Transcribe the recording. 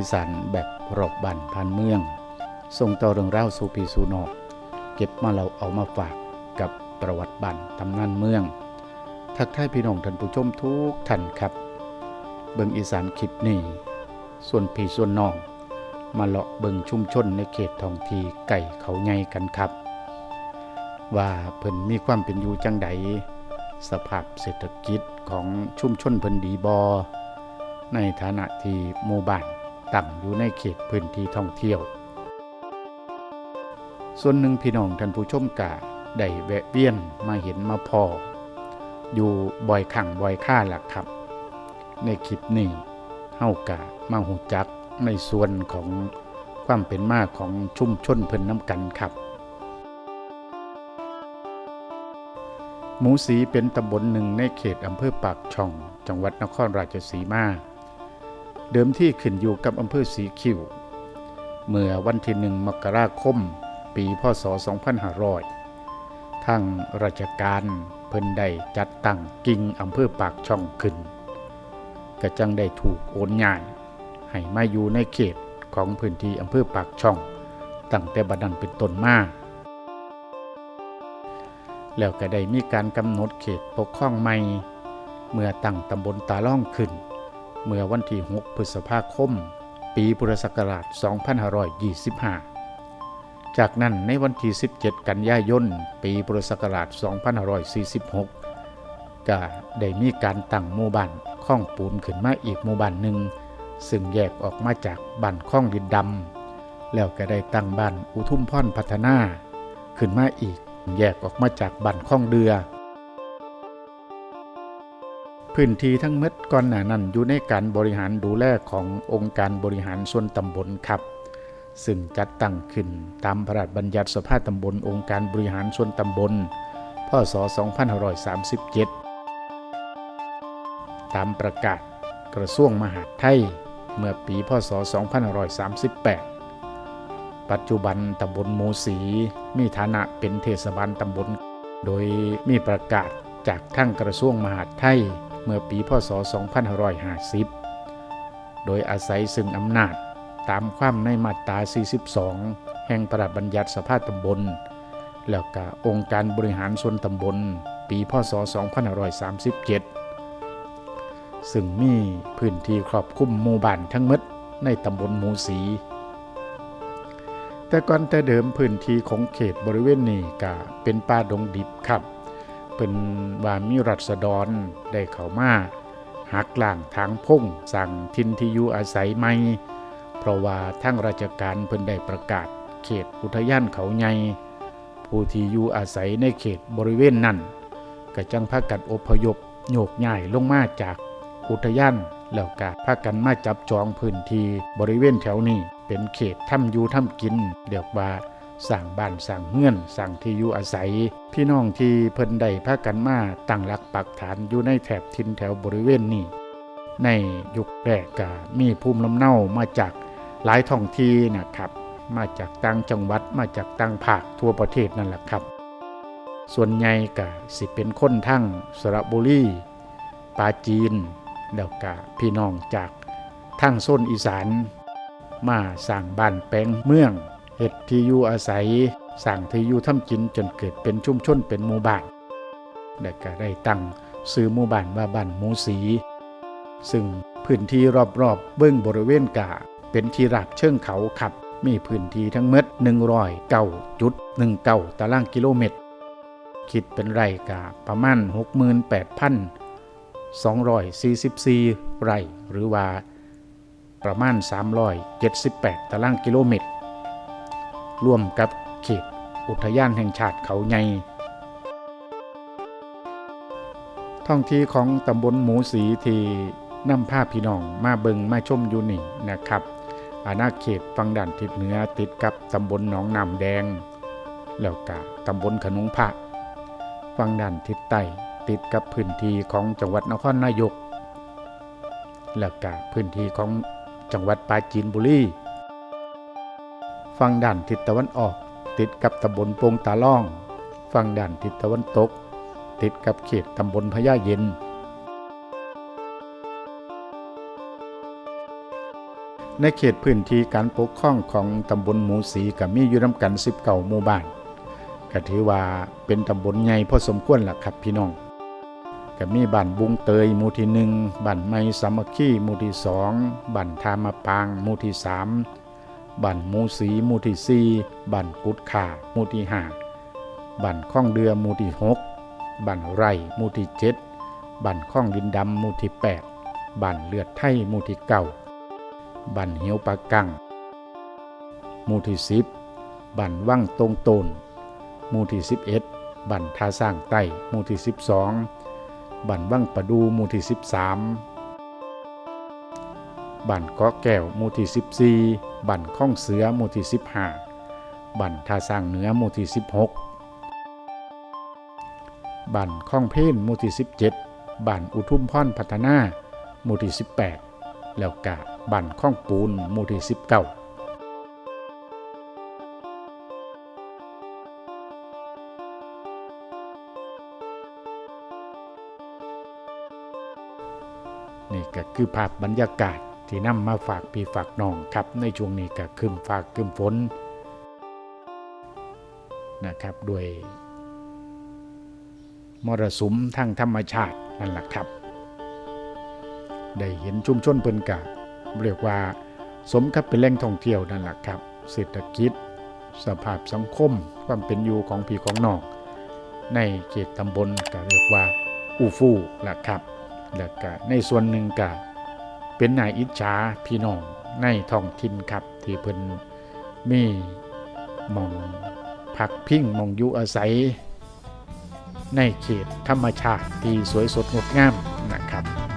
อีสานแบบรอบบันผ่านเมือง ส่งต่อเรื่องราวสู่พี่สู่นอก เก็บมาเราเอามาฝากกับประวัติบันตำนานเมือง ทักทายพี่น้องท่านผู้ชมทุกท่านครับ เบิงอีสานคลิปนี้ส่วนพี่ส่วนน้อง มาเลาะเบิงชุมชนในเขตทองทีไก่เขาใหญ่กันครับ ว่าเพิ่นมีความเป็นอยู่จังใดสภาพเศรษฐกิจของชุมชนเพิ่นดีบอในฐานะที่หมู่บ้าน ตั้งอยู่ในเขตพื้นที่ท่องเที่ยว ส่วนหนึ่งพี่น้องท่านผู้ชมกะได้แวะเวียนมาเห็นมาพอ อยู่บ่อยขังบ่อยค่าหล่ะครับ ในคลิปนี้เฮากะมาหูจักในส่วนของความเป็นมาของชุ่มชนเพิ่นน้ำกันครับ หมูสีเป็นตำบลหนึ่งในเขตอำเภอปากช่อง จังหวัดนครราชสีมา เดิมที่ขึ้นอยู่กับอำเภอสีคิวเมื่อวันที่หนึ่งมกราคม ปีพศ 2500 ทางราชการเพิ่นได้จัดตั้งกิ่งอำเภอปากช่องขึ้นก็จังได้ถูกโอนย้ายให้มาอยู่ในเขตของพื้นที่อำเภอปากช่อง ตั้งแต่บัดนั้นเป็นต้นมาแล้วก็ได้มีการกำหนดเขตปกครองใหม่ เมื่อตั้งตำบลตาล่องขึ้น เมื่อวันที่ 6 พฤษภาคม ปีพุทธศักราช 2525 จากนั้นในวันที่ 17 กันยายน ปีพุทธศักราช 2546 ก็ได้มีการตั้งหมู่บ้านข้องปูนขึ้นมาอีกหมู่บ้านหนึ่ง ซึ่งแยกออกมาจากบ้านข้องดินดำ แล้วก็ได้ตั้งบ้านอุทุมพรพัฒนา ขึ้นมาอีกแยกออกมาจากบ้านข้องเดือ พื้นที่ทั้งหมดก่อนหน้านั้นอยู่ในการบริหารดูแลขององค์การบริหารส่วนตำบลครับ ซึ่งจัดตั้งขึ้นตามพระราชบัญญัติสภาตำบลองค์การบริหารส่วนตำบล พศ 2537 ตามประกาศกระทรวงมหาดไทย เมื่อปีพศ 2538 ปัจจุบันตำบลโมสีมีฐานะเป็นเทศบาลตำบล โดยมีประกาศจากทั้งกระทรวงมหาดไทย มื่อปีพศ 2550 โดยอาศัยซึ่งอำนาจตามความในมาตรา 42 แห่งพระบัญญัติสภาตำบล แล้วก็องค์การบริหารส่วนตำบล ปีพศ 2537 ซึ่งมีพื้นที่ครอบคลุมหมู่บ้านทั้งหมดในตำบลหมูสี แต่ก่อนแต่เดิมพื้นที่ของเขตบริเวณนี้ก็เป็นป่าดงดิบครับ เป็นว่ามีรัษฎรได้เข้ามาหักล่างทางพงสั่งทินที่อยู่อาศัยใหม่เพราะว่าทั้งราชการเพิ่นได้ประกาศเขตอุทยานเขาใหญ่ผู้ที่อยู่อาศัยในเขตบริเวณนั้นก็จังพากันอพยพโยกย้ายลงมาจากอุทยานแล้วก็พากันมาจับจองพื้นที่บริเวณแถวนี้เป็นเขตทำอยู่ทำกินเรียกว่า สร้างบ้านสร้างเฮือนสร้างที่อยู่อาศัย พี่น้องที่เพิ่นได้พากันมาตั้งหลักปักฐานอยู่ในแถบทินแถวบริเวณนี้ ในยุคแรกก็มีภูมิลำเนามาจากหลายท้องที่นะครับ มาจากต่างจังหวัดมาจากต่างภาคทั่วประเทศนั่นแหละครับ ส่วนใหญ่ก็สิเป็นคนทั้งสระบุรีปาจีนแล้วก็พี่น้องจากทั้งโซนอีสาน มาสร้างบ้านแปลงเมือง เฮ็ดที่อยู่อาศัยสร้างที่อยู่ทำกินจนเกิดเป็นชุมชนเป็นหมู่บ้านแล้วก็ได้ตั้งซื้อหมู่บ้านว่าบ้านหมูสี ซึ่งพื้นที่รอบๆเบื้องบริเวณกาเป็นที่ราบเชิงเขาขับ มีพื้นที่ทั้งหมด109.19ตารางกิโลเมตร คิดเป็นไร่กาประมาณ 68,244 ไร่หรือว่าประมาณ 378 ตารางกิโลเมตร ร่วมกับเขตอุทยานแห่งชาติเขาใหญ่ท่องที่ของตำบลหมูสีที่นำภาพี่น้องมาเบิงมาชมอยู่นี่นะครับอาณาเขตฝั่งด้านทิศเหนือติดกับตำบลหนองน้ำแดง แล้วก็ตำบลขนุงพระฝั่งด้านทิศใต้ติดกับพื้นที่ของจังหวัดนครนายก แล้วก็พื้นที่ของจังหวัดปราจีนบุรี ฝั่งด้านทิศตะวันออก ติดกับตำบลโปงตาล่อง ฝั่งด้านทิศตะวันตก ติดกับเขตตำบลพญาเย็น ในเขตพื้นที่การปกครองของตำบลหมูสีก็มีอยู่นำกัน19หมู่บ้านก็ถือว่าเป็นตำบลใหญ่พอสมควรล่ะครับพี่น้องก็มีบ้านบุงเตยหมู่ที่หนึ่งบ้านไม้สามัคคีหมู่ที่สองบ้านทามาปางหมู่ที่สาม บ้านมูสีมูที่สี่บ้านกุดขามูที่ห้าบ้านข้องเรือมูที่หกบ้านไร่หมู่ที่เจ็ดบ้านข้องดินดำมูที่แปดบ้านเลือดไทยมูที่เก้าบันเหียวปากกังมูที่สิบบันว่างตรงโตนมูที่สิบเอ็ดบันทาสร้างใต้มูที่สิบสองบันว่างประดูมูที่สิบสาม บันเกาะแก้วหมู่ที่สิบสี่บันข้องเสือหมู่ที่สิบห้าบันทาสร้างเหนือหมู่ที่สิบหกบันข้องเพนหมู่ที่สิบเจ็ดบันอุทุมพรพัฒนาหมู่ที่สิบแปดแล้วกะบั่นข้องปูนหมู่ที่สิบเก้านี่ก็คือภาพบรรยากาศ ที่นำมาฝากพี่ฝากน้องครับในช่วงนี้ก็คืมฝากคืมฝนนะครับด้วยมรสุมทางธรรมชาตินั่นแหละครับ ได้เห็นชุมชนเพิ่นกะเรียกว่า สมกับเป็นแหล่งท่องเที่ยวนั่นแหละครับ เศรษฐกิจ สภาพสังคม ความเป็นอยู่ของพี่ของนอกในเขตตำบลก็เรียกว่าอูฟู่ล่ะครับ แล้วก็ในส่วนหนึ่งก็ เป็นนายอิจฉาพี่น้องในท้องถิ่นครับ ที่เพิ่นมีมองผักพิ้งมองอยู่อาศัย ในเขตธรรมชาติที่สวยสดงดงามนะครับ